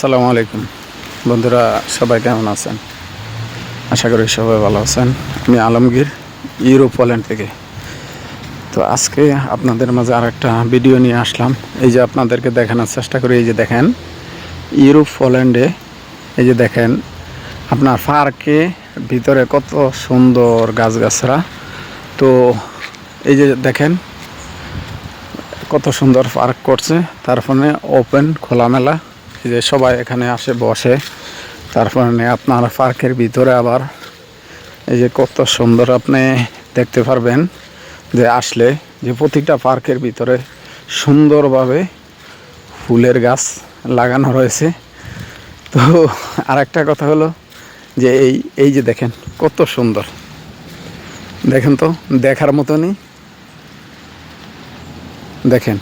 আসসালামু আলাইকুম। বন্ধুরা, সবাই কেমন আছেন? আশা করি সবাই ভালো আছেন। আমি আলমগীর, ইউরোপ, পোল্যান্ড থেকে। তো আজকে আপনাদের মাঝে আর একটা ভিডিও নিয়ে আসলাম। এই যে আপনাদেরকে দেখানোর চেষ্টা করি, এই যে দেখেন, ইউরোপ, পোল্যান্ডে, এই যে দেখেন, আপনার পার্কে ভিতরে কত সুন্দর গাছগাছরা তো এই যে দেখেন, কত সুন্দর পার্ক করছে। তারপরে ওপেন খোলামেলা। যে সবাই এখানে আসে, বসে। তারপরে আপনার পার্কের ভিতরে আবার এই যে কত সুন্দর আপনি দেখতে পারবেন যে আসলে যে প্রতিটা পার্কের ভিতরে সুন্দরভাবে ফুলের গাছ লাগানো রয়েছে। তো আরেকটা কথা হলো যে এই এই যে দেখেন কত সুন্দর। দেখেন তো, দেখার মতনই। দেখেন।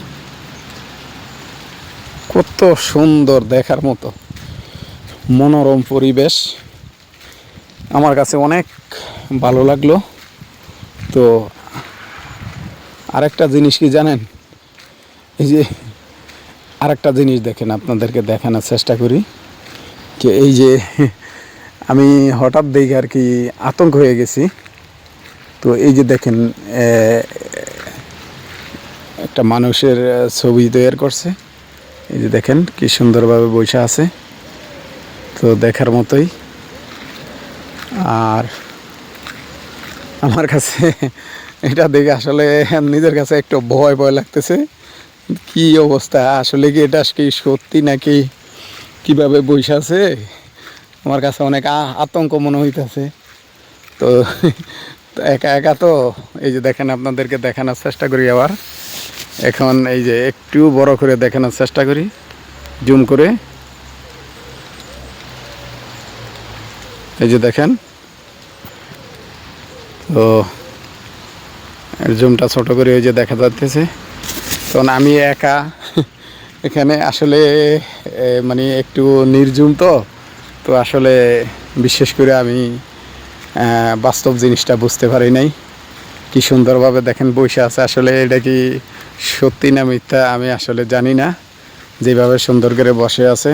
কত সুন্দর দেখার মতো। মনোরম পরিবেশ। আমার কাছে অনেক ভালো লাগল। তো আরেকটা জিনিস কি জানেন? এই যে আরেকটা জিনিস দেখেন, আপনাদেরকে দেখানোর চেষ্টা করি। যে এই যে আমি হঠাৎ দেখে আর কি আতঙ্ক হয়ে গেছি। তো এই যে দেখেন একটা মানুষের ছবি তৈরি করছে। এই যে দেখেন কি সুন্দরভাবে বসে আছে। তো দেখার মতোই। আর আমার কাছে এটা দেখে আসলে নিজের কাছে একটু ভয় ভয় লাগতেছে। কি অবস্থা? আসলে কি এটা কি সত্যি নাকি কীভাবে বসে আছে? আমার কাছে অনেক আতঙ্ক মনে হইতেছে। তো একা একা তো এই যে দেখেন আপনাদেরকে দেখানোর চেষ্টা করি আবার। এখন এই যে একটু বড় করে দেখানোর চেষ্টা করি। জুম করে। এই যে দেখেন। তো জুমটা ছোট করে ওই যে দেখা যাচ্ছে তখন আমি একা এখানে আসলে মানে একটু নির্জুম তো। তো আসলে বিশেষ করে আমি বাস্তব জিনিসটা বুঝতে পারি নাই। কি সুন্দরভাবে দেখেন বসে আছে। আসলে এটা কি সত্যি না মিথ্যা আমি আসলে জানি না। যেভাবে সুন্দর করে বসে আছে।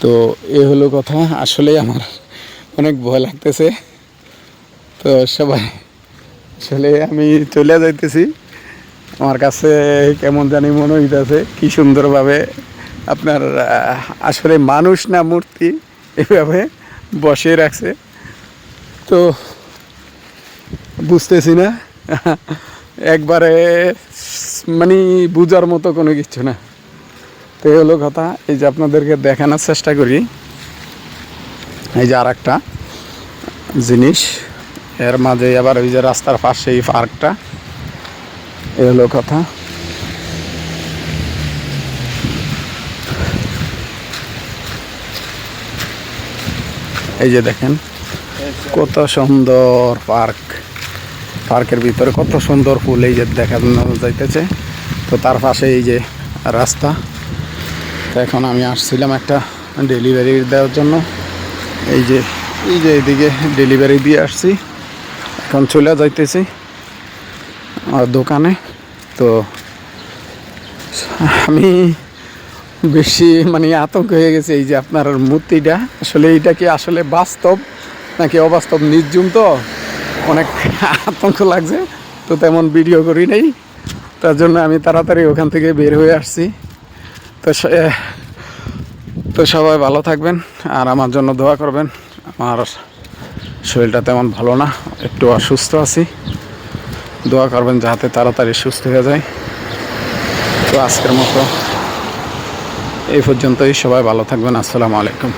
তো এ হলো কথা। আসলে আমার অনেক ভয় লাগতেছে। তো সবাই, আসলে আমি চলে যাইতেছি। আমার কাছে কেমন জানি মনে হইতেছে, কি সুন্দরভাবে আপনার আসলে মানুষ না মূর্তি এভাবে বসিয়ে রাখছে। তো বুঝতেছি না। একবারে মানে বুঝার মতো কোনো কিছু না। তো এই হলো কথা। এই যে আপনাদেরকে দেখানোর চেষ্টা করি। এই যে আর একটা জিনিস। এর মাঝে আবার ওই যে রাস্তার পাশে এই পার্কটা। এ হলো কথা। এই যে দেখেন, কত সুন্দর পার্ক। পার্কের ভিতরে কত সুন্দর ফুল এই যে দেখানো যাইতেছে। তো তার পাশে এই যে রাস্তা। তো এখন আমি আসছিলাম একটা ডেলিভারি দেওয়ার জন্য। এই যে এই যে এইদিকে ডেলিভারি দিয়ে আসছি। এখন চলে যাইতেছি আমার দোকানে। তো আমি বেশি মানে আতঙ্ক হয়ে গেছে এই যে আপনার মূর্তিটা। আসলে এইটা কি আসলে বাস্তব নাকি অবাস্তব নির্জুম তো? অনেক আতঙ্ক লাগছে, তো তেমন ভিডিও করি নেই। তার জন্য আমি তাড়াতাড়ি ওখান থেকে বের হয়ে আসছি। তো তো সবাই ভালো থাকবেন আর আমার জন্য দোয়া করবেন। আমার শরীরটা তেমন ভালো না, একটু অসুস্থ আছি। দোয়া করবেন যাতে তাড়াতাড়ি সুস্থ হয়ে যায়। তো আজকের মতো এই পর্যন্তই। সবাই ভালো থাকবেন। আসসালামু আলাইকুম।